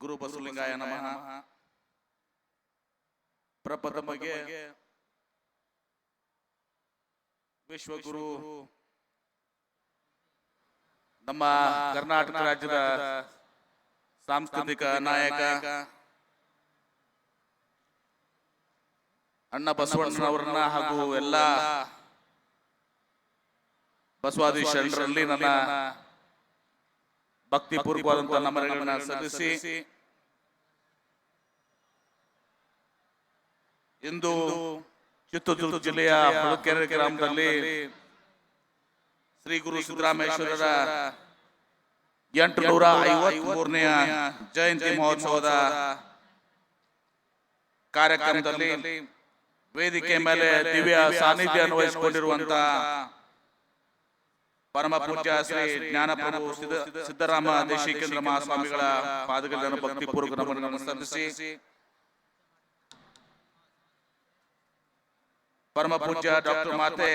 ಗುರು ಬಸವಲಿಂಗಾಯ ನಮಃ. ಪ್ರಪ್ರಥಮಗೆ ವಿಶ್ವಗುರು, ನಮ್ಮ ಕರ್ನಾಟಕ ರಾಜ್ಯದ ಸಾಂಸ್ಕೃತಿಕ ನಾಯಕ ಅಣ್ಣ ಬಸವಣ್ಣನವರನ್ನ ಹಾಗೂ ಎಲ್ಲ ಬಸವಾದಿ ಶರಣರಲ್ಲಿ ನನ್ನ ಭಕ್ತಿಪೂರ್ವಕವಾದಂತಹ ನಮನಗಳನ್ನ ಸಲ್ಲಿಸಿ ಇಂದು ಚಿತ್ರದುರ್ಗ ಜಿಲ್ಲೆಯ ಹೊಳಕೆರೆ ಗ್ರಾಮದಲ್ಲಿ ಶ್ರೀ ಗುರು ಸಿದ್ದರಾಮೇಶ್ವರರ ಎಂಟುನೂರ ಐವತ್ತ್ ಮೂರನೆಯ ಜಯಂತಿ ಮಹೋತ್ಸವದ ಕಾರ್ಯಕ್ರಮದಲ್ಲಿ ವೇದಿಕೆ ಮೇಲೆ ದಿವ್ಯ ಸಾನ್ನಿಧ್ಯ ವಹಿಸಿಕೊಂಡಿರುವಂತ ಪರಮ ಪೂಜ್ಯ ಶ್ರೀ ಜ್ಞಾನಪ್ರಭು ಸಿದ್ದ- ಸಿದ್ದರಾಮ ದೇಶಿಕೇಂದ್ರ ಮಹಾಸ್ವಾಮಿಗಳ ಪಾದಗಳನ್ನು ಭಕ್ತಿಪೂರ್ವಕ ನಮನಗಳನ್ನು ಪರಮ ಪೂಜ್ಯ ಡಾಕ್ಟರ್ ಮಾತೆ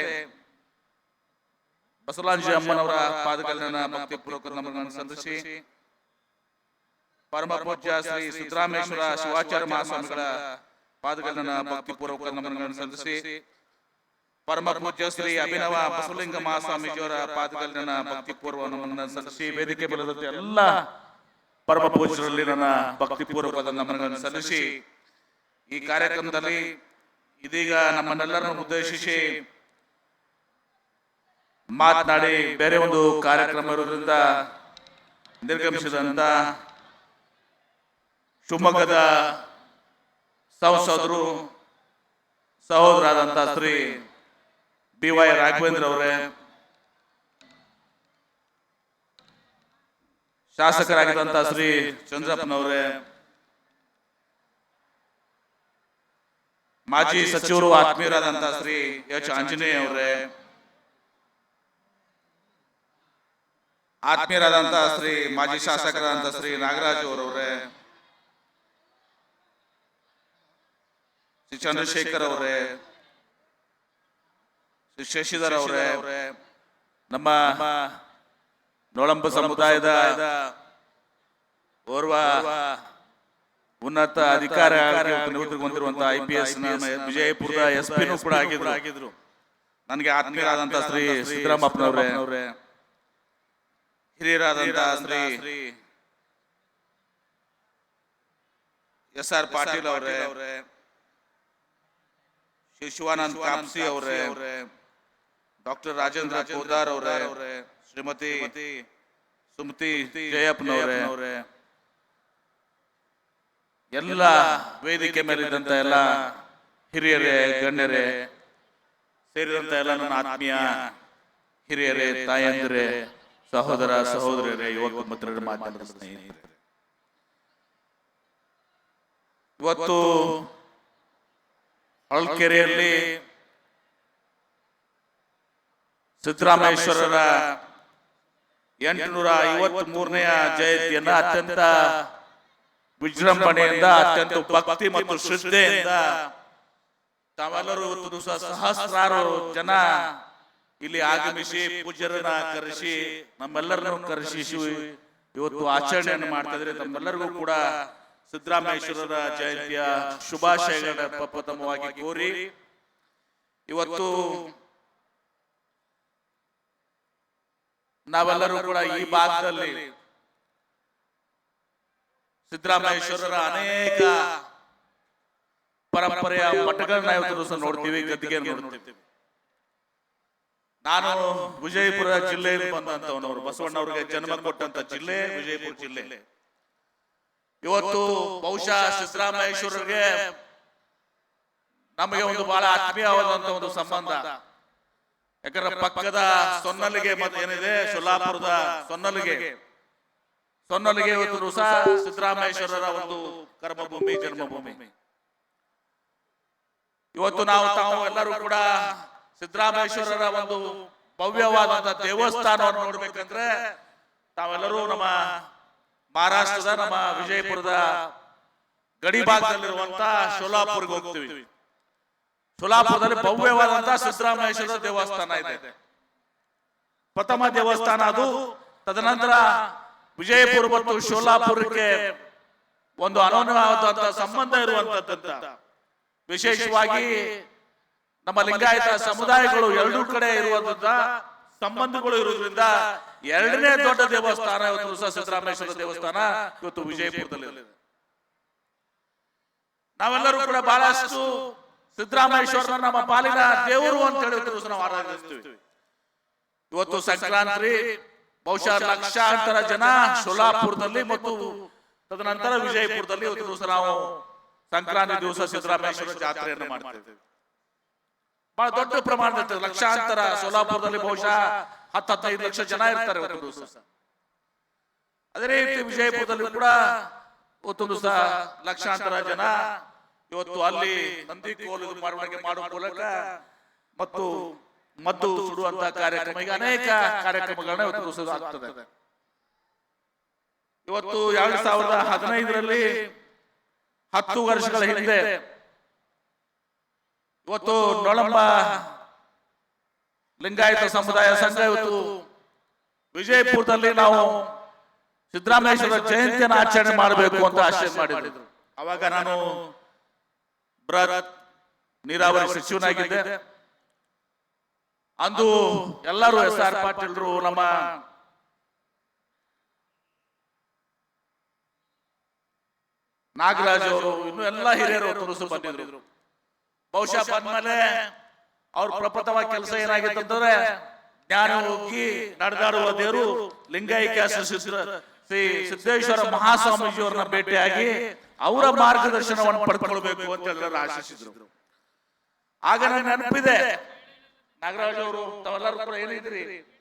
ಬಸವರಾಜ ಅಮ್ಮನವರ ಪಾದಗಳನ್ನ ಭಕ್ತಿಪೂರ್ವಕ ನಮನಗಳನ್ನು ಸಲ್ಲಿಸಿ. ಪರಮ ಪೂಜ್ಯ ಶ್ರೀ ಸಿದ್ದರಾಮೇಶ್ವರ ಶಿವಾಚಾರ್ಯ ಮಹಾಸ್ವಾಮಿಗಳ ಪಾದಗಳನ್ನ ಭಕ್ತಿಪೂರ್ವಕ ನಮನಗಳನ್ನು ಸಲ್ಲಿಸಿ. ಪರಮ ಪೂಜ್ಯ ಶ್ರೀ ಅಭಿನವ ಬಸವಲಿಂಗ ಮಹಾಸ್ವಾಮೀಜಿಯವರ ಪಾದಗಳನ್ನ ಭಕ್ತಿಪೂರ್ವ ನಮ್ಮನ್ನ ಸಲ್ಲಿಸಿ ವೇದಿಕೆ ಬಲದಂತೆ ಎಲ್ಲ ಪರಮ ಪೂಜರಲ್ಲಿ ನನ್ನ ಭಕ್ತಿಪೂರ್ವಕವಾದ ನಮನಗಳನ್ನು ಸಲ್ಲಿಸಿ ಈ ಕಾರ್ಯಕ್ರಮದಲ್ಲಿ ಇದೀಗ ನಮ್ಮನ್ನೆಲ್ಲರನ್ನು ಉದ್ದೇಶಿಸಿ ಮಾತನಾಡಿ ಬೇರೆ ಒಂದು ಕಾರ್ಯಕ್ರಮ ಇರೋದ್ರಿಂದ ನಿರ್ಗಮಿಸಿದಂತ ಶಿವಮೊಗ್ಗದ ಸಂಸದರು ಸಹೋದರಾದಂಥ ಶ್ರೀ ಬಿ ವೈ ರಾಘವೇಂದ್ರ ಅವರೇ ಶಾಸಕರಾಗಿದ್ದಂತ ಶ್ರೀ ಚಂದ್ರಪ್ಪನವರೇ ಮಾಜಿ ಸಚಿವರು ಆತ್ಮೀಯರಾದಂತ ಶ್ರೀ ಎಚ್ ಆಂಜನೇಯ ಅವರೇ ಆತ್ಮೀಯರಾದಂತ ಶ್ರೀ ಮಾಜಿ ಶಾಸಕರಾದಂತ ಶ್ರೀ ನಾಗರಾಜ್ ಅವರವರೇ ಶ್ರೀ ಚಂದ್ರಶೇಖರ್ ಅವರೇ ಶ್ರೀ ಶಶಿಧರ್ ಅವರೇ ನಮ್ಮ ನೊಳಂಬ ಸಮುದಾಯದ ಓರ್ವ ಉನ್ನತ ಅಧಿಕಾರ ಹೊಂದಿರುವಂತಹ ಐ ಪಿ ಎಸ್ ವಿಜಯಪುರದ ಎಸ್ ಪಿ ಕೂಡ ಆಗಿದ್ರು. ನನಗೆ ಆತ್ಮೀಯರಾದಂತ ಶ್ರೀ ಸಿದ್ದರಾಮಪ್ಪನವರೇ. ಹಿರಿಯರಾದಂತಹ ಶ್ರೀ ಎಸ್ ಆರ್ ಪಾಟೀಲ್ ಅವರೇ. ಶಿವಾನಂದ್ ಕಾಪ್ಸಿ ಅವರೇ. ಡಾಕ್ಟರ್ ರಾಜೇಂದ್ರ ಪೋದಾರ್ ಅವರೇ ಶ್ರೀಮತಿ ಸುಮತಿ ಜಯಪ್ಪನವರೇ. ಎಲ್ಲ ವೇದಿಕೆ ಮೇಲಿದ್ದಂತ ಎಲ್ಲ ಹಿರಿಯರೇ ಗಣ್ಯರೇ ಸೇರಿದಂತ ಎಲ್ಲ ನನ್ನ ಆತ್ಮೀಯ ಹಿರಿಯರೇ ತಾಯಂದಿರೇ ಸಹೋದರ ಸಹೋದರರೇ ಯುವಕ ಮಿತ್ರರ ಮಾಧ್ಯಮದ ಸ್ನೇಹಿತರೆ. ಇವತ್ತು ಹೊಳಲ್ಕೆರೆಯಲ್ಲಿ ಸಿದ್ದರಾಮೇಶ್ವರರ ಎಂಟುನೂರ ಐವತ್ತ್ ಮೂರನೆಯ ಜಯಂತಿಯನ್ನ ಅತ್ಯಂತ ವಿಜೃಂಭಣೆಯಿಂದ, ಅತ್ಯಂತ ಭಕ್ತಿ ಮತ್ತು ಶ್ರದ್ಧೆಯಿಂದ ತಾವೆಲ್ಲರೂ ಸಹಸ್ರಾರು ಜನ ಇಲ್ಲಿ ಆಗಮಿಸಿ ಪೂಜರನ್ನ ಕರೆಸಿ, ನಮ್ಮೆಲ್ಲರನ್ನು ಕರೆಸಿ ಇವತ್ತು ಆಚರಣೆಯನ್ನು ಮಾಡ್ತಾ ಇದ್ರೆ ತಮ್ಮೆಲ್ಲರಿಗೂ ಕೂಡ ಸಿದ್ದರಾಮೇಶ್ವರರ ಜಯಂತಿಯ ಶುಭಾಶಯಗಳ ಪ್ರಪ್ರಥಮವಾಗಿ ಕೋರಿ, ಇವತ್ತು ನಾವೆಲ್ಲರೂ ಕೂಡ ಈ ಭಾಗದಲ್ಲಿ ಸಿದ್ದರಾಮೇಶ್ವರರ ಅನೇಕ ಪರಂಪರೆಯ ಮಠಗಳನ್ನ ಇವತ್ತು ನೋಡ್ತೀವಿ ಗದ್ದಿಗೆ ನೋಡ್ತೀವಿ. ನಾನು ವಿಜಯಪುರ ಜಿಲ್ಲೆಯಲ್ಲಿ ಬಂದಂತವನವರು ಬಸವಣ್ಣವ್ರಿಗೆ ಜನ್ಮ ಕೊಟ್ಟಂತ ಜಿಲ್ಲೆ ವಿಜಯಪುರ ಜಿಲ್ಲೆ. ಇವತ್ತು ಬಹುಶಃ ಸಿದ್ದರಾಮೇಶ್ವರರಿಗೆ ನಮಗೆ ಒಂದು ಬಹಳ ಆತ್ಮೀಯವಾದಂತ ಒಂದು ಸಂಬಂಧ. ಯಾಕಂದ್ರೆ ಪಕ್ಕದ ಸೊನ್ನಲಿಗೆ ಮತ್ತೆ ಏನಿದೆ? ಸೊಲ್ಲಾಪುರದ ಸೊನ್ನಲಿಗೆ. ಸೊನ್ನಲಿಗೆ. ಇವತ್ತು ಸಹ ಸಿದ್ದರಾಮೇಶ್ವರರ ಒಂದು ಕರ್ಮಭೂಮಿ ಜನ್ಮಭೂಮಿ. ಇವತ್ತು ನಾವು ತಾವು ಎಲ್ಲರೂ ಕೂಡ ಸಿದ್ದರಾಮೇಶ್ವರರ ಒಂದು ಭವ್ಯವಾದಂತಹ ದೇವಸ್ಥಾನವನ್ನು ನೋಡ್ಬೇಕಂದ್ರೆ ತಾವೆಲ್ಲರೂ ನಮ್ಮ ಮಹಾರಾಷ್ಟ್ರದ ನಮ್ಮ ವಿಜಯಪುರದ ಗಡಿ ಭಾಗದಲ್ಲಿರುವಂತ ಶೋಲಾಪುರ್ಗೆ ಹೋಗ್ತೀವಿ. ಸೋಲಾಪುರದಲ್ಲಿ ಭವ್ಯವಾದಂತಹ ಸಿದ್ದರಾಮೇಶ್ವರ ದೇವಸ್ಥಾನ ಇದೆ. ಪ್ರಥಮ ದೇವಸ್ಥಾನ ಅದು. ತದನಂತರ ವಿಜಯಪುರ ಮತ್ತು ಶೋಲಾಪುರಕ್ಕೆ ಒಂದು ಅನನ್ಯವಾದಂತಹ ಸಂಬಂಧ ಇರುವಂತದ್ದಂತ. ವಿಶೇಷವಾಗಿ ನಮ್ಮ ಲಿಂಗಾಯತ ಸಮುದಾಯಗಳು ಎರಡೂ ಕಡೆ ಇರುವಂತ ಸಂಬಂಧಗಳು ಇರುವುದರಿಂದ ಎರಡನೇ ದೊಡ್ಡ ದೇವಸ್ಥಾನ ಇವತ್ತು ಸಿದ್ದರಾಮೇಶ್ವರ ದೇವಸ್ಥಾನ ಇವತ್ತು ವಿಜಯಪುರದಲ್ಲಿ ನಾವೆಲ್ಲರೂ ಕೂಡ ಬಹಳಷ್ಟು ಸಿದ್ದರಾಮೇಶ್ವರನ ನಮ್ಮ ಪಾಲಿನ ದೇವರು ಅಂತ ಹೇಳಿ ನಾವು ಆರಾಧಿಸ್ತೀವಿ ಇವತ್ತು ಸಂಕ್ರಾಂತಿ, ಬಹುಶಃ ಲಕ್ಷಾಂತರ ಜನ ಸೋಲಾಪುರದಲ್ಲಿ ಮತ್ತು ತದನಂತರ ವಿಜಯಪುರದಲ್ಲಿ ಇವತ್ತು ದಿವಸ ನಾವು ಸಂಕ್ರಾಂತಿ ದಿವಸ ಸಿದ್ದರಾಮೇಶ್ವರ ಜಾತ್ರೆಯನ್ನು ಮಾಡ್ತೇವೆ ಬಹಳ ದೊಡ್ಡ ಪ್ರಮಾಣದ ಲಕ್ಷಾಂತರ ಸೋಲಾಪುರದಲ್ಲಿ ಬಹುಶಃ ಹತ್ತು ಹತ್ತೈದು ಲಕ್ಷ ಜನ ಇರ್ತಾರೆ ಇವತ್ತು ದಿವಸ. ಅದೇ ರೀತಿ ವಿಜಯಪುರದಲ್ಲಿ ಕೂಡ ಇವತ್ತು ದಿವಸ ಲಕ್ಷಾಂತರ ಜನ ಇವತ್ತು ಅಲ್ಲಿ ನಂದಿ ಕೋಲು ಮಾಡುವಂಗೆ ಮಾಡುವ ಮೂಲಕ ಮತ್ತು ಮದ್ದು ಸುಡುವಂತಹ ಕಾರ್ಯಕ್ರಮ ಈಗ ಅನೇಕ ಕಾರ್ಯಕ್ರಮಗಳನ್ನ ಇವತ್ತು ಆಗ್ತದೆ ಇವತ್ತು ಎರಡ್ ಸಾವಿರದ ಹದಿನೈದರಲ್ಲಿ ಹತ್ತು ವರ್ಷಗಳ ಹಿಂದೆ ಇವತ್ತು ನೊಳಂಬ ಲಿಂಗಾಯತ ಸಮುದಾಯ ಸಂಘ ಇವತ್ತು ವಿಜಯಪುರದಲ್ಲಿ ನಾವು ಸಿದ್ದರಾಮೇಶ್ವರ ಜಯಂತಿಯನ್ನು ಆಚರಣೆ ಮಾಡಬೇಕು ಅಂತ ಆಶಯ ಮಾಡಿದ್ರು. ಅವಾಗ ನಾನು ಬೃಹತ್ ನೀರಾವರಿ ಸಚಿವನಾಗಿದ್ದೆ. ಅಂದು ಎಲ್ಲರೂ ಎಸ್ ಆರ್ ಪಾಟೀಲ್ರು ನಮ್ಮ ನಾಗರಾಜ್ ಅವರು ಇನ್ನು ಎಲ್ಲ ಹಿರಿಯರು ತುರುಸು ಬಂದಿದ್ರು. ಬಹುಶಃ ಬಂದ್ಮೇಲೆ ಅವ್ರ ಪ್ರಪ್ರಥಮ ಕೆಲಸ ಏನಾಗಿತ್ತು ಅಂತಂದ್ರೆ ಜ್ಞಾನ ಹೋಗಿ ನಡೆದಾಡುವ ದೇವರು ಸಿದ್ರ- ಶ್ರೀ ಸಿದ್ದೇಶ್ವರ ಮಹಾಸ್ವಾಮೀಜಿಯವರನ್ನ ಭೇಟಿಯಾಗಿ ಅವರ ಮಾರ್ಗದರ್ಶನವನ್ನು ಪಡ್ಕೊಳ್ಬೇಕು ಅಂತ ಎಲ್ಲರೂ ಆಶಿಸಿದ್ರು. ಆಗ ನನಗೆ ನೆನಪಿದೆ, ನಾಗರಾಜ್ ಅವರು, ತಾವೆಲ್ಲರೂ ಕೂಡ ಏನಿದ್ರಿ?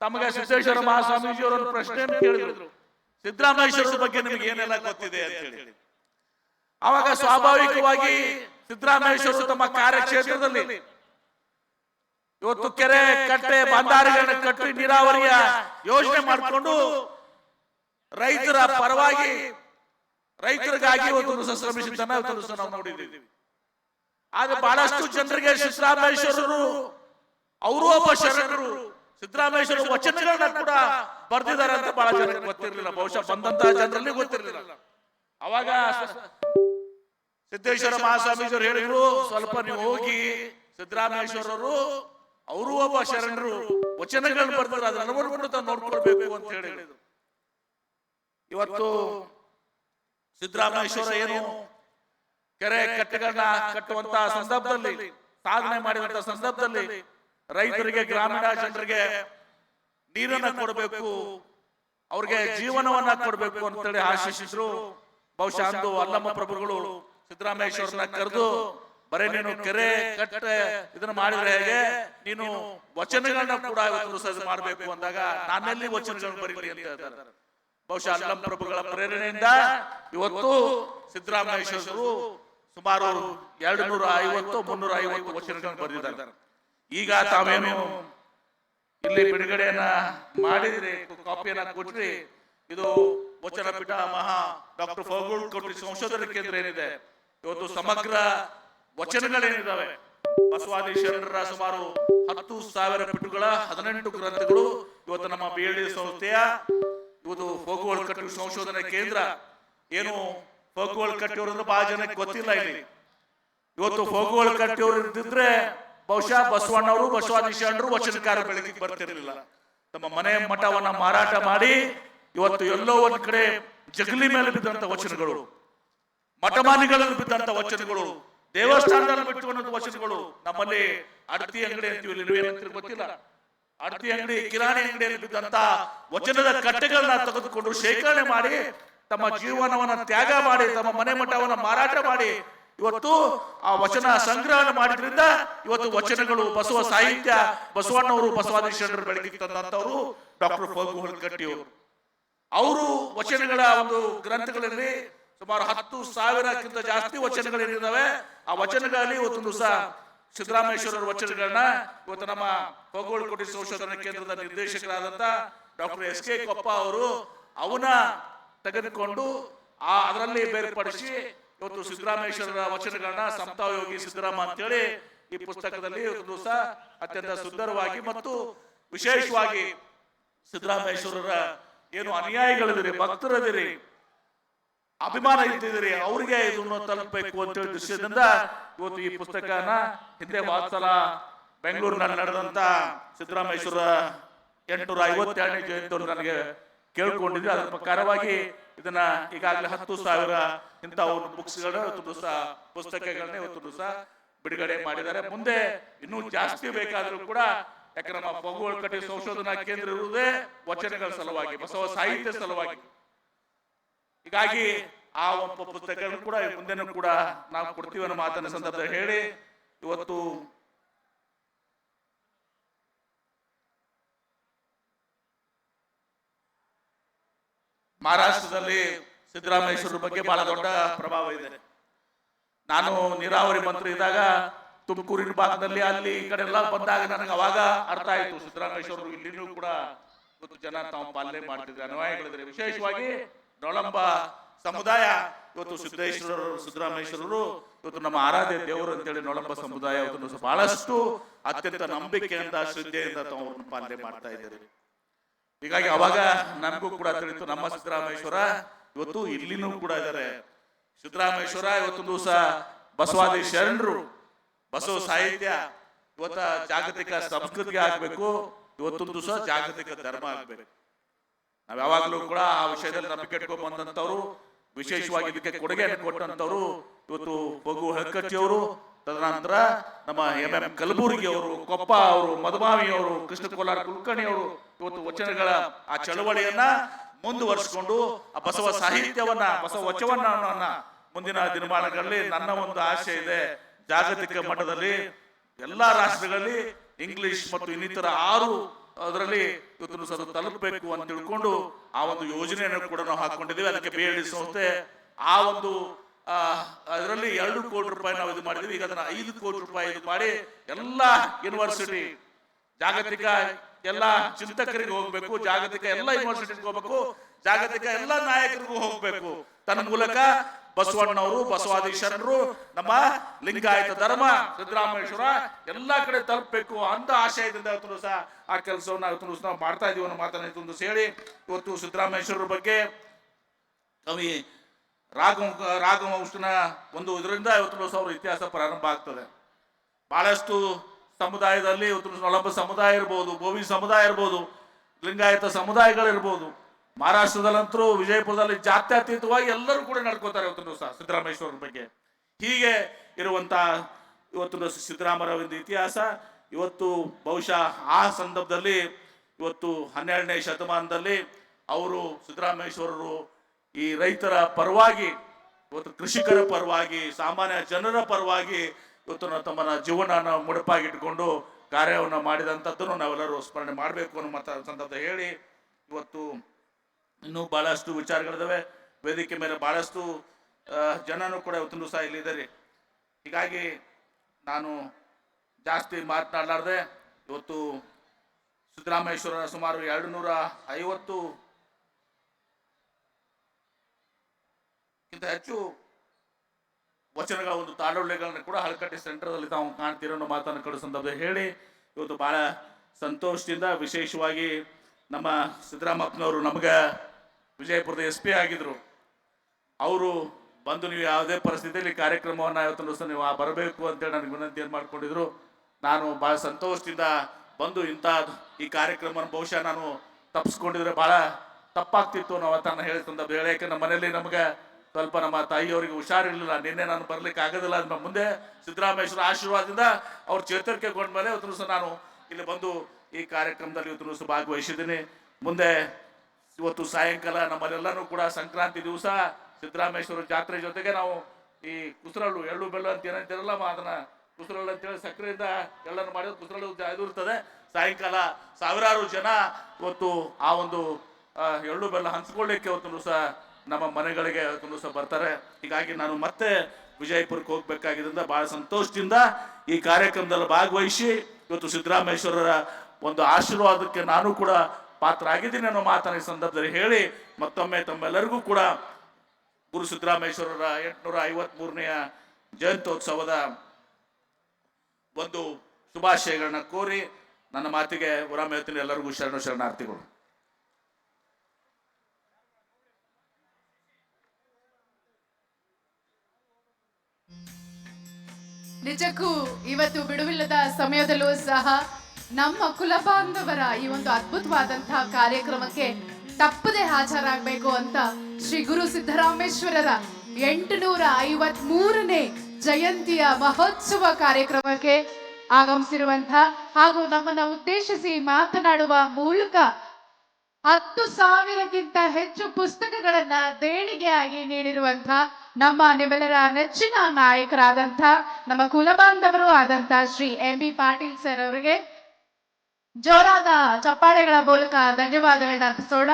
ತಮಗೆ ಸಿದ್ದೇಶ್ವರ ಮಹಾಸ್ವಾಮೀಜಿ ಪ್ರಶ್ನೆ ಕೇಳಿದ್ರು. ಸಿದ್ದರಾಮೇಶ್ವರ ಬಗ್ಗೆ ನಿಮ್ಗೆ ಏನೆಲ್ಲ ಗೊತ್ತಿದೆ ಅಂತ ಹೇಳಿ. ಅವಾಗ ಸ್ವಾಭಾವಿಕವಾಗಿ ಸಿದ್ದರಾಮೇಶ್ವರ ತಮ್ಮ ಕಾರ್ಯಕ್ಷೇತ್ರದಲ್ಲಿ ಇವತ್ತು ಕೆರೆ ಕಟ್ಟೆ ಬಂದಾರಿಗಳನ್ನ ಕಟ್ಟಿ ನೀರಾವರಿಯ ಯೋಜನೆ ಮಾಡಿಕೊಂಡು ರೈತರ ಪರವಾಗಿ ರೈತರಿಗಾಗಿ ಇವತ್ತು ದಿವಸ ಶ್ರಮಿಸಿದ್ದನ್ನ ಇವತ್ತು ದಿವಸ ನಾವು ನೋಡಿದ್ದೀವಿ. ಆದ್ರೆ ಬಹಳಷ್ಟು ಜನರಿಗೆ ಸಿದ್ದರಾಮೇಶ್ವರರು ಅವರು ಒಬ್ಬ ಶರಣರು. ಸಿದ್ದರಾಮೇಶ್ವರ ವಚನಗಳನ್ನ ಕೂಡ ಬರ್ದಿದ್ದಾರೆ ಅಂತ ಬಹಳ ಜನಕ್ಕೆ ಗೊತ್ತಿರಲಿಲ್ಲ. ಬಹುಶಃ ಬಂದಂತಹ ಜನರಲ್ಲಿ ಗೊತ್ತಿರಲಿಲ್ಲ. ಅವಾಗ ಸಿದ್ದೇಶ್ವರ ಮಹಾಸ್ವಾಮೀಜಿಯವರು ಹೇಳಿದ್ರು ಸ್ವಲ್ಪ ನೀವು ಹೋಗಿ ಸಿದ್ದರಾಮೇಶ್ವರರು ಅವರು ಒಬ್ಬ ಶರಣರು ವಚನಗಳನ್ನು ಬರ್ತಾರೆ ಕೂಡ ತಾವು ನೋಡ್ಕೊಳ್ಬೇಕು ಅಂತ ಹೇಳಿದ್ರು. ಇವತ್ತು ಸಿದ್ದರಾಮೇಶ್ವರ ಏನು ಕೆರೆ ಕಟ್ಟೆಗಳನ್ನ ಕಟ್ಟುವಂತ ಸಂದರ್ಭದಲ್ಲಿ, ಸಾಧನೆ ಮಾಡಿದಂತ ಸಂದರ್ಭದಲ್ಲಿ ರೈತರಿಗೆ, ಗ್ರಾಮೀಣ ಜನರಿಗೆ ನೀರನ್ನ ಕೊಡಬೇಕು, ಅವ್ರಿಗೆ ಜೀವನವನ್ನ ಕೊಡಬೇಕು ಅಂತೇಳಿ ಆಶಿಸಿದ್ರು. ಬಹುಶಃ ಅಂದು ಅಲ್ಲಮ್ಮ ಪ್ರಭುಗಳು ಸಿದ್ದರಾಮೇಶ್ವರನ ಕರೆದು ಬರೇ ನೀನು ಕೆರೆ ಕಟ್ಟೆ ಇದನ್ನ ಮಾಡಿದ್ರೆ ಹೇಗೆ? ನೀನು ವಚನಗಳನ್ನ ಕೂಡ ಇವತ್ತು ಮಾಡಬೇಕು ಅಂದಾಗ ನಾನೆಲ್ಲಿ ವಚನಗಳನ್ನು ಬರೀಲಿ ಅಂತ ಹೇಳ್ತಾರೆ? ಬಹುಶಃ ಅಲ್ಲಂ ಪ್ರಭುಗಳ ಪ್ರೇರಣೆಯಿಂದ ಇವತ್ತು ಸಿದ್ದರಾಮೇಶ್ವರರು ಸುಮಾರು ಎರಡು ನೂರ ಐವತ್ತು ಮುನ್ನೂರ ಐವತ್ತು ವಚನಗಳನ್ನು ಬರೆದಿದ್ದಾರೆ. ಈಗ ತಾವೇನು ಇಲ್ಲಿ ಬಿಡುಗಡೆಯನ್ನ ಮಾಡಿದ್ರಿ ಕಾಪಿಯನ್ನ ಕೊಟ್ರಿ. ಇದು ವಚನ ಪೀಠ ಮಹಾ ಡಾಕ್ಟರ್ ಫಗೋಳ್ ಕೊಟ್ಟಿ ಸಂಶೋಧನಾ ಕೇಂದ್ರ ಏನಿದೆ? ಇವತ್ತು ಸಮಗ್ರ ವಚನಗಳೇನಿದಾವೆ? ಬಸವಾದಿ ಶರಣರ ಸುಮಾರು ಹತ್ತು ಸಾವಿರ ಪಿಟುಗಳ ಹದಿನೆಂಟು ಗ್ರಂಥಗಳು. ಇವತ್ತು ನಮ್ಮ ಬಿ ಎಲ್ ಡಿ ಸಂಸ್ಥೆಯ ಇವತ್ತು ಫೋಗೋಳ್ ಕಟ್ಟು ಸಂಶೋಧನೆ ಕೇಂದ್ರ. ಏನು ಫೋಗೋಳ್ ಕಟ್ಟಿಯವರು ಬಹಳ ಜನಕ್ಕೆ ಗೊತ್ತಿಲ್ಲ ಇಲ್ಲಿ. ಇವತ್ತು ಫೋಗೋಳ್ ಕಟ್ಟಿಯವರು ಇದ್ದಿದ್ರೆ ಬಹುಶಃ ಬಸವಣ್ಣವರು, ಬಸವಾದಿ ಶರಣರು ವಚನಕಾರ ಬೆಳಗ್ಗೆ ಬರ್ತಿರಲಿಲ್ಲ. ತಮ್ಮ ಮನೆ ಮಠವನ್ನ ಮಾರಾಟ ಮಾಡಿ ಇವತ್ತು ಎಲ್ಲೋ ಒಂದ್ ಕಡೆ ಜಗಲಿ ಮೇಲೆ ಬಿದ್ದಂತ ವಚನಗಳು. ಮಠಮಾನಿಗಳಲ್ಲಿ ಬಿದ್ದಂತ ವಚನಗಳು. ದೇವಸ್ಥಾನದಲ್ಲಿ ಬಿಟ್ಟು ವಚನಗಳು ನಮ್ಮಲ್ಲಿ ಅಡತಿ ಅಂಗಡಿ ಅಂತೀವಿ ಇಲ್ಲಿ ಗೊತ್ತಿಲ್ಲ. ಅಡತಿ ಅಂಗಡಿ, ಕಿರಾಣಿ ಅಂಗಡಿಯಲ್ಲಿ ಬಿದ್ದಂತ ವಚನದ ಕಟ್ಟೆಗಳನ್ನ ತೆಗೆದುಕೊಂಡು ಶೇಖರಣೆ ಮಾಡಿ ತಮ್ಮ ಜೀವನವನ್ನ ತ್ಯಾಗ ಮಾಡಿ, ತಮ್ಮ ಮನೆ ಮಠವನ್ನ ಮಾರಾಟ ಮಾಡಿ. ಇವತ್ತು ಆ ವಚನ ಸಂಗ್ರಹ ಮಾಡಿದ್ರಿಂದ ಇವತ್ತು ವಚನಗಳು ಬಸವ ಸಾಹಿತ್ಯ, ಬಸವಣ್ಣವರು ಬಸವಾದಿ ಶರಣರು ಬೆಳಕಿಗೆ ಡಾಕ್ಟರ್ ಫಗು ಹೊಳಕಟ್ಟಿಯವರು ಅವರು ವಚನಗಳ ಒಂದು ಗ್ರಂಥಗಳಲ್ಲಿ ಸುಮಾರು ಹತ್ತು ಸಾವಿರಕ್ಕಿಂತ ಜಾಸ್ತಿ ವಚನಗಳೇನಿದ್ದಾವೆ ಆ ವಚನಗಳಲ್ಲಿ ಇವತ್ತು ದಿವಸ ಸಿದ್ದರಾಮೇಶ್ವರರ ವಚನಗಳನ್ನ ಇವತ್ತು ನಮ್ಮ ಕೋಟಿ ಸಂಶೋಧನಾ ಕೇಂದ್ರದ ನಿರ್ದೇಶಕರಾದಂತ ಡಾಕ್ಟರ್ ಎಸ್ ಕೆ ಕೊಪ್ಪ ಅವರು ಅವನ ತೆಗೆದುಕೊಂಡು ಆ ಅದರಲ್ಲಿ ಬೇರ್ಪಡಿಸಿ ಇವತ್ತು ಸಿದ್ದರಾಮೇಶ್ವರರ ವಚನಗಳನ್ನ ಸಮತಾಯೋಗಿ ಸಿದ್ದರಾಮ ಅಂತೇಳಿ ಈ ಪುಸ್ತಕದಲ್ಲಿ ಇವತ್ತು ದಿವಸ ಅತ್ಯಂತ ಸುಂದರವಾಗಿ ಮತ್ತು ವಿಶೇಷವಾಗಿ ಸಿದ್ದರಾಮೇಶ್ವರರ ಏನು ಅನುಯಾಯಿಗಳಿದಿರಿ, ಭಕ್ತರದಿರಿ. ಅಭಿಮಾನ ಇದ್ದಿದ್ರಿ ಅವ್ರಿಗೆ ಇದನ್ನು ತಲುಪಬೇಕು ಅಂತ ಹೇಳಿ ದೃಶ್ಯದಿಂದ ಇವತ್ತು ಈ ಪುಸ್ತಕನ ಹಿಂದೆ ವಾತ್ಸಲ ಬೆಂಗಳೂರಿನಲ್ಲಿ ನಡೆದಂತ ಸಿದ್ದರಾಮೇಶ್ವರ ಎಂಟುನೂರ ಐವತ್ತೆರಡನೇ ಜಯಂತಿ ನನಗೆ ಕೇಳ್ಕೊಂಡಿದ್ರು ಅದರ ಪ್ರಕಾರವಾಗಿ ಇದನ್ನ ಈಗಾಗಲೇ ಹತ್ತು ಸಾವಿರ ಇಂಥ ಒಂದು ಬುಕ್ಸ್ಗಳ ಇವತ್ತು ದಿವಸ ಪುಸ್ತಕಗಳನ್ನ ಇವತ್ತು ದಿವಸ ಬಿಡುಗಡೆ ಮಾಡಿದ್ದಾರೆ. ಮುಂದೆ ಇನ್ನೂ ಜಾಸ್ತಿ ಬೇಕಾದರೂ ಕೂಡ ಯಾಕಂದ್ರೆ ನಮ್ಮ ಪಗುವಳ್ಕಟ್ಟೆ ಸಂಶೋಧನಾ ಕೇಂದ್ರ ಇರುವುದೇ ವಚನಗಳ ಸಲುವಾಗಿ, ಬಸವ ಸಾಹಿತ್ಯ ಸಲುವಾಗಿ. ಹೀಗಾಗಿ ಆ ಒಬ್ಬ ಪುಸ್ತಕಗಳನ್ನು ಕೂಡ ಮುಂದೆನೂ ಕೂಡ ನಾವು ಕೊಡ್ತೀವಿ ಅನ್ನೋ ಮಾತನ್ನ ಸಂದರ್ಭ ಹೇಳಿ, ಇವತ್ತು ಮಹಾರಾಷ್ಟ್ರದಲ್ಲಿ ಸಿದ್ದರಾಮೇಶ್ವರ ಬಗ್ಗೆ ಬಹಳ ದೊಡ್ಡ ಪ್ರಭಾವ ಇದೆ. ನಾನು ನೀರಾವರಿ ಮಂತ್ರಿ ಇದ್ದಾಗ ತುಮಕೂರಿನ ಭಾಗದಲ್ಲಿ ಅಲ್ಲಿ ಈ ಕಡೆ ಎಲ್ಲ ಬಂದಾಗ ನನಗೆ ಅವಾಗ ಅರ್ಥ ಆಯ್ತು. ಸಿದ್ದರಾಮೇಶ್ವರರು ಇಲ್ಲಿನೂ ಕೂಡ ಜನ ತಾವು ಪಾಲನೆ ಮಾಡ್ತಿದ್ದಾರೆ ಅನ್ವಯಗಳಿದ್ರೆ ವಿಶೇಷವಾಗಿ ನೊಳಂಬ ಸಮುದಾಯ. ಇವತ್ತು ಸಿದ್ದೇಶ್ವರರು, ಸಿದ್ದರಾಮೇಶ್ವರರು, ಇವತ್ತು ನಮ್ಮ ಆರಾಧ್ಯ ದೇವರು ಅಂತೇಳಿ ನೊಳಂಬ ಸಮುದಾಯ ಬಹಳಷ್ಟು ಅತ್ಯಂತ ನಂಬಿಕೆಯಿಂದ, ಶ್ರದ್ಧೆಯಿಂದ ಅವ್ರನ್ನ ಪಾಲನೆ ಮಾಡ್ತಾ ಇದ್ದಾರೆ. ಹೀಗಾಗಿ ಅವಾಗ ನನಗೂ ಕೂಡ ತಿಳಿತು ನಮ್ಮ ಸಿದ್ದರಾಮೇಶ್ವರ ಇವತ್ತು ಇಲ್ಲಿನೂ ಕೂಡ ಇದ್ದಾರೆ. ಸಿದ್ದರಾಮೇಶ್ವರ ಇವತ್ತು ದಿವಸ ಬಸವಾದಿ ಶರಣರು, ಬಸವ ಸಾಹಿತ್ಯ ಇವತ್ತ ಜಾಗತಿಕ ಸಂಸ್ಕೃತಿಗೆ ಆಗ್ಬೇಕು, ಇವತ್ತೊಂದು ದಿವಸ ಜಾಗತಿಕ ಧರ್ಮ ಆಗ್ಬೇಕು. ನಾವ್ ಯಾವಾಗಲೂ ಕೂಡ ಆ ವಿಷಯದಲ್ಲಿ ನಂಬಿಕೆ ಇಟ್ಕೊಂಡ್ ವಿಶೇಷವಾಗಿ ಇದಕ್ಕೆ ಕೊಡುಗೆ ಕೊಟ್ಟಂತವರು ಇವತ್ತು ಬಗು ಹಕ್ಕಚ್ಚಿಯವರು ತದನಂತರ ನಮ್ಮ ಎಂ ಎಂ ಕಲಬುರ್ಗಿ ಅವರು, ಕೊಪ್ಪ ಅವರು ಮಧುಮಾವಿ ಅವರು, ಕೃಷ್ಣ ಕೋಲಾರ ಕುಲಕರ್ಣಿ ಅವರು ಇವತ್ತು ವಚನಗಳ ಆ ಚಳವಳಿಯನ್ನ ಮುಂದುವರಿಸಿಕೊಂಡು ಆ ಬಸವ ಸಾಹಿತ್ಯವನ್ನ, ಬಸವ ವಚವನ್ನ ಮುಂದಿನ ದಿನಮಾನಗಳಲ್ಲಿ ನನ್ನ ಒಂದು ಆಶೆ ಇದೆ. ಜಾಗತಿಕ ಮಟ್ಟದಲ್ಲಿ, ಎಲ್ಲಾ ರಾಷ್ಟ್ರಗಳಲ್ಲಿ ಇಂಗ್ಲಿಷ್ ಮತ್ತು ಇನ್ನಿತರ ಆರು ಅದರಲ್ಲಿ ಇವತ್ತು ಸಹ ತಲುಪಬೇಕು ಅಂತ ತಿಳ್ಕೊಂಡು ಆ ಒಂದು ಯೋಜನೆಯನ್ನು ಕೂಡ ನಾವು ಹಾಕೊಂಡಿದ್ದೀವಿ. ಅದಕ್ಕೆ ಬಿ ಎಲ್ ಸಂಸ್ಥೆ ಆ ಒಂದು ಅದರಲ್ಲಿ ಎರಡು ಕೋಟಿ ರೂಪಾಯಿ ನಾವು ಇದು ಮಾಡಿದ್ವಿ ಈಗ ಅದನ್ನ ಐದು ಕೋಟಿ ರೂಪಾಯಿ ಇದು ಮಾಡಿ ಎಲ್ಲ ಯೂನಿವರ್ಸಿಟಿ ಜಾಗತಿಕ ಎಲ್ಲ ಚಿಂತಕರಿಗೆ ಹೋಗ್ಬೇಕು, ಜಾಗತಿಕ ಎಲ್ಲ ಯೂನಿವರ್ಸಿಟಿಗೆ ಹೋಗ್ಬೇಕು, ಜಾಗತಿಕ ಎಲ್ಲ ನಾಯಕರಿಗೂ ಹೋಗ್ಬೇಕು. ತನ್ನ ಮೂಲಕ ಬಸವಣ್ಣವರು ಬಸವಾದಿ ಶರಣರು ನಮ್ಮ ಲಿಂಗಾಯತ ಧರ್ಮ ಸಿದ್ದರಾಮೇಶ್ವರ ಎಲ್ಲಾ ಕಡೆ ತಲುಪಬೇಕು ಅಂತ ಆಶಯದಿಂದ ಸಹ ಆ ಕೆಲಸವನ್ನು ನಾವು ಮಾಡ್ತಾ ಇದೀವಿ ಅನ್ನೋ ಮಾತನ್ನ ಹೇಳಿ. ಇವತ್ತು ಸಿದ್ದರಾಮೇಶ್ವರರ ಬಗ್ಗೆ ಕವಿ ರಾಘವ ರಾಘವಂಶನ ಒಂದು ಇದರಿಂದ ಇವತ್ತು ಅವ್ರ ಇತಿಹಾಸ ಪ್ರಾರಂಭ ಆಗ್ತದೆ. ಬಹಳಷ್ಟು ಸಮುದಾಯದಲ್ಲಿ ಇವತ್ತು ನೊಳಂಬ ಸಮುದಾಯ ಇರ್ಬೋದು ಗೋವಿ ಸಮುದಾಯ ಇರ್ಬೋದು, ಲಿಂಗಾಯತ ಸಮುದಾಯಗಳಿರ್ಬೋದು. ಮಹಾರಾಷ್ಟ್ರದಲ್ಲಂತರೂ ವಿಜಯಪುರದಲ್ಲಿ ಜಾತ್ಯತೀತವಾಗಿ ಎಲ್ಲರೂ ಕೂಡ ನಡ್ಕೋತಾರೆ ಇವತ್ತು ಸಹ ಸಿದ್ದರಾಮೇಶ್ವರ ಬಗ್ಗೆ. ಹೀಗೆ ಇರುವಂತ ಇವತ್ತಿನ ಒಂದು ಇತಿಹಾಸ, ಇವತ್ತು ಬಹುಶಃ ಆ ಸಂದರ್ಭದಲ್ಲಿ, ಇವತ್ತು ಹನ್ನೆರಡನೇ ಶತಮಾನದಲ್ಲಿ ಅವರು ಸಿದ್ದರಾಮೇಶ್ವರರು ಈ ರೈತರ ಪರವಾಗಿ, ಇವತ್ತು ಕೃಷಿಕರ ಪರವಾಗಿ, ಸಾಮಾನ್ಯ ಜನರ ಪರವಾಗಿ ಇವತ್ತು ತಮ್ಮನ್ನ ಜೀವನ ಮುಡುಪಾಗಿಟ್ಕೊಂಡು ಕಾರ್ಯವನ್ನು ಮಾಡಿದಂಥದ್ದನ್ನು ನಾವೆಲ್ಲರೂ ಸ್ಮರಣೆ ಮಾಡಬೇಕು ಅನ್ನೋ ಸಂದರ್ಭ ಹೇಳಿ, ಇವತ್ತು ಇನ್ನೂ ಬಹಳಷ್ಟು ವಿಚಾರಗಳಿದಾವೆ ವೇದಿಕೆ ಮೇಲೆ ಬಹಳಷ್ಟು ಜನನೂ ಕೂಡ ಇವತ್ತಿನ ಸಹ ಇಲ್ಲಿದ್ದಾರೆ ಹೀಗಾಗಿ ನಾನು ಜಾಸ್ತಿ ಮಾತನಾಡಲಾರ್ದೆ, ಇವತ್ತು ಸಿದ್ದರಾಮೇಶ್ವರ ಸುಮಾರು ಎರಡು ನೂರ ಐವತ್ತು ಕಿಂತ ಹೆಚ್ಚು ವಚನಗಳ ಒಂದು ತಾಡೊಳ್ಳೆಗಳನ್ನ ಕೂಡ ಹಳಕಟ್ಟಿ ಸೆಂಟರ್ದಲ್ಲಿ ತಾವು ಕಾಣ್ತೀರೋ ಅನ್ನೋ ಮಾತನ್ನು ಕಡೆ ಹೇಳಿ, ಇವತ್ತು ಬಹಳ ಸಂತೋಷದಿಂದ ವಿಶೇಷವಾಗಿ ನಮ್ಮ ಸಿದ್ದರಾಮಪ್ಪನವರು ನಮಗೆ ವಿಜಯಪುರದ ಎಸ್ ಪಿ ಆಗಿದ್ರು. ಅವರು ಬಂದು ನೀವು ಯಾವುದೇ ಪರಿಸ್ಥಿತಿಯಲ್ಲಿ ಕಾರ್ಯಕ್ರಮವನ್ನು ಇವತ್ತು ದಿವಸ ನೀವು ಬರಬೇಕು ಅಂತೇಳಿ ನನಗೆ ವಿನಂತಿಯನ್ನು ಮಾಡಿಕೊಂಡಿದ್ರು. ನಾನು ಭಾಳ ಸಂತೋಷದಿಂದ ಬಂದು ಇಂಥ ಈ ಕಾರ್ಯಕ್ರಮವನ್ನು ಬಹುಶಃ ನಾನು ತಪ್ಪಿಸ್ಕೊಂಡಿದ್ರೆ ಭಾಳ ತಪ್ಪಾಗ್ತಿತ್ತು ನಾವು ತನ್ನ ಹೇಳ್ತಂದ ಬೇಳೆ. ಯಾಕಂದ್ರೆ ಯಾಕೆ ನಮ್ಮ ಮನೆಯಲ್ಲಿ ನಮಗೆ ಸ್ವಲ್ಪ ನಮ್ಮ ತಾಯಿಯವರಿಗೆ ಹುಷಾರಿರಲಿಲ್ಲ. ನಿನ್ನೆ ನಾನು ಬರ್ಲಿಕ್ಕೆ ಆಗೋದಿಲ್ಲ. ಅದ್ರ ಮುಂದೆ ಸಿದ್ದರಾಮೇಶ್ವರ ಆಶೀರ್ವಾದದಿಂದ ಅವ್ರು ಚೇತರಿಕೆಗೊಂಡ ಮೇಲೆ ಇವತ್ತು ನಾನು ಇಲ್ಲಿ ಬಂದು ಈ ಕಾರ್ಯಕ್ರಮದಲ್ಲಿ ಇವತ್ತು ಭಾಗವಹಿಸಿದ್ದೀನಿ. ಮುಂದೆ ಇವತ್ತು ಸಾಯಂಕಾಲ ನಮ್ಮಲ್ಲೆಲ್ಲರೂ ಕೂಡ ಸಂಕ್ರಾಂತಿ ದಿವಸ ಸಿದ್ದರಾಮೇಶ್ವರ ಜಾತ್ರೆ ಜೊತೆಗೆ ನಾವು ಈ ಕುಸರಳ್ಳು, ಎಳ್ಳು, ಬೆಳ್ಳು ಅಂತ ಏನಂತೀರಲ್ಲ ಅದನ್ನ ಕುಸರಳ್ಳು ಅಂತೇಳಿ ಸಕ್ಕರೆಯಿಂದ ಎಳ್ಳನ್ನು ಮಾಡಿದ್ರೆ ಕುಸರಳ್ಳು ಇದು ಸಾಯಂಕಾಲ ಸಾವಿರಾರು ಜನ ಇವತ್ತು ಆ ಒಂದು ಎಳ್ಳು ಬೆಲ್ಲ ಹಂಚ್ಕೊಳ್ಳಿಕ್ಕೆ ಇವತ್ತು ದಿವಸ ನಮ್ಮ ಮನೆಗಳಿಗೆ ಇವತ್ತು ದಿವಸ ಬರ್ತಾರೆ. ಹೀಗಾಗಿ ನಾನು ಮತ್ತೆ ವಿಜಯಪುರಕ್ಕೆ ಹೋಗ್ಬೇಕಾಗಿದ್ದರಿಂದ ಬಹಳ ಸಂತೋಷದಿಂದ ಈ ಕಾರ್ಯಕ್ರಮದಲ್ಲಿ ಭಾಗವಹಿಸಿ ಇವತ್ತು ಸಿದ್ದರಾಮೇಶ್ವರರ ಒಂದು ಆಶೀರ್ವಾದಕ್ಕೆ ನಾನು ಕೂಡ ಪಾತ್ರ ಆಗಿದ್ದೀನಿ ಅನ್ನೋ ಮಾತನ್ನ ಈ ಸಂದರ್ಭದಲ್ಲಿ ಹೇಳಿ ಮತ್ತೊಮ್ಮೆ ತಮ್ಮೆಲ್ಲರಿಗೂ ಕೂಡ ಗುರು ಸಿದ್ದರಾಮೇಶ್ವರರ ಎಂಟುನೂರ ಐವತ್ ಮೂರನೆಯ ಜಯಂತ್ಯೋತ್ಸವದ ಒಂದು ಶುಭಾಶಯಗಳನ್ನ ಕೋರಿ ನನ್ನ ಮಾತಿಗೆ ವಿರಾಮ ಹೇಳ್ತೀನಿ ಎಲ್ಲರಿಗೂ ಶರಣ ಶರಣಾರ್ಥಿಗಳು. ನಿಜಕ್ಕೂ ಇವತ್ತು ಬಿಡುವಿಲ್ಲದ ಸಮಯದಲ್ಲೂ ಸಹ ನಮ್ಮ ಕುಲಬಾಂಧವರ ಈ ಒಂದು ಅದ್ಭುತವಾದಂತಹ ಕಾರ್ಯಕ್ರಮಕ್ಕೆ ತಪ್ಪದೆ ಹಾಜರಾಗಬೇಕು ಅಂತ ಶ್ರೀ ಗುರು ಸಿದ್ದರಾಮೇಶ್ವರರ ಎಂಟುನೂರ ಐವತ್ ಜಯಂತಿಯ ಮಹೋತ್ಸವ ಕಾರ್ಯಕ್ರಮಕ್ಕೆ ಆಗಮಿಸಿರುವಂತಹ ಹಾಗೂ ನಮ್ಮನ್ನ ಉದ್ದೇಶಿಸಿ ಮಾತನಾಡುವ ಮೂಲಕ ಹತ್ತು ಸಾವಿರಕ್ಕಿಂತ ಹೆಚ್ಚು ಪುಸ್ತಕಗಳನ್ನ ದೇಣಿಗೆಯಾಗಿ ನೀಡಿರುವಂತಹ ನಮ್ಮ ನಿಮ್ಮೆಲ್ಲರ ನೆಚ್ಚಿನ ನಾಯಕರಾದಂಥ ನಮ್ಮ ಕುಲಬಾಂಧವರು ಆದಂತ Shri M B Patil sir ಅವರಿಗೆ ಜೋರಾದ ಚಪ್ಪಾಳೆಗಳ ಮೂಲಕ ಧನ್ಯವಾದಗಳನ್ನ ಅರ್ಪಿಸೋಣ.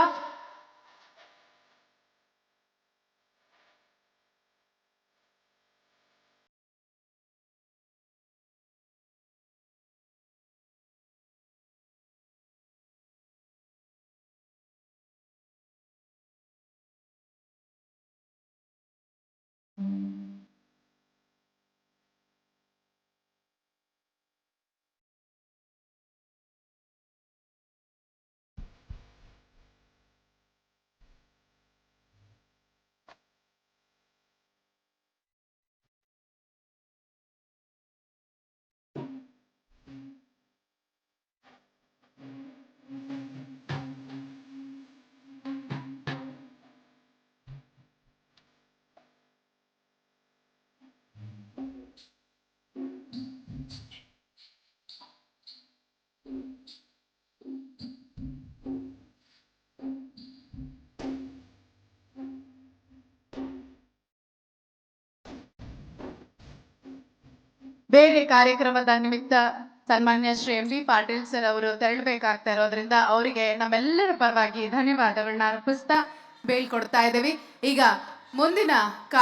ಬೇರೆ ಕಾರ್ಯಕ್ರಮದ ನಿಮಿತ್ತ ಸನ್ಮಾನ್ಯ Shri M B Patil sir ಅವರು ತೆರಳಬೇಕಾಗ್ತಾ ಇರೋದ್ರಿಂದ ಅವರಿಗೆ ನಮ್ಮೆಲ್ಲರ ಪರವಾಗಿ ಧನ್ಯವಾದಗಳನ್ನ ಅರ್ಪಿಸ್ತಾ ಬೇಳ್ಕೊಡ್ತಾ ಇದ್ದೀವಿ. ಈಗ ಮುಂದಿನ